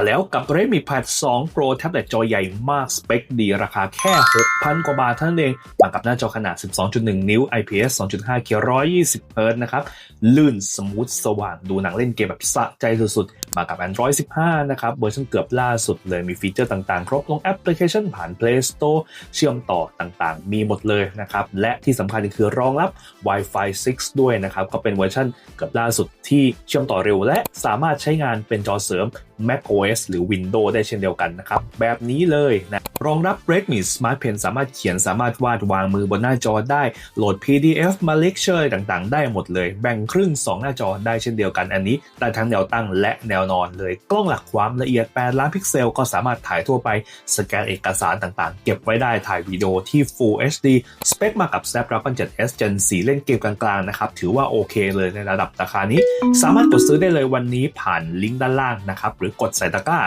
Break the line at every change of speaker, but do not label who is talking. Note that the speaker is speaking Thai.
มาแล้วกับ Redmi Pad 2 Pro แท็บเล็ตจอใหญ่มาก สเปคดีราคาแค่ 6,000 กว่าบาทเท่านั้นเองมากับหน้าจอขนาด 12.1 นิ้ว IPS 2.5เค120 Hz นะครับ ลื่นสมูทสว่างดูหนังเล่นเกมแบบสะใจสุดๆ มากับ Android 15 นะครับ เวอร์ชันเกือบล่าสุดเลยมีฟีเจอร์ต่างๆ ครบลงแอปพลิเคชันผ่าน Play Store เชื่อมต่อต่างๆ มีหมดเลยนะครับ และที่สำคัญคือรองรับ Wi-Fi 6 ด้วยนะครับ ก็เป็นเวอร์ชันเกือบล่าสุดที่เชื่อมต่อเร็ว และสามารถใช้งานเป็นจอเสริม macOS หรือ Windows ได้เช่นเดียวกันนะครับ แบบนี้เลยนะรองรับ Redmi Smart Pen สามารถเขียนสามารถวาดวางมือบนหน้าจอได้ โหลด PDF มาเลคเชอร์ต่างๆ ได้หมดเลย แบ่งครึ่ง 2 หน้าจอได้เช่นเดียวกันอันนี้ได้ทั้งแนวตั้งและแนวนอนเลย กล้องหลักความละเอียด 8 ล้านพิกเซล ก็สามารถถ่ายทั่วไปสแกนเอกสารต่างๆ เก็บไว้ได้ถ่ายวิดีโอที่ Full HD สเปคมากับ Snapdragon 7S Gen 4 เล่นเกมกลางๆนะครับถือว่าโอเคเลยในระดับราคานี้ สามารถกดซื้อได้เลยวันนี้ผ่านลิงก์ด้านล่างนะครับหรืรือกดใส่ตะกร้า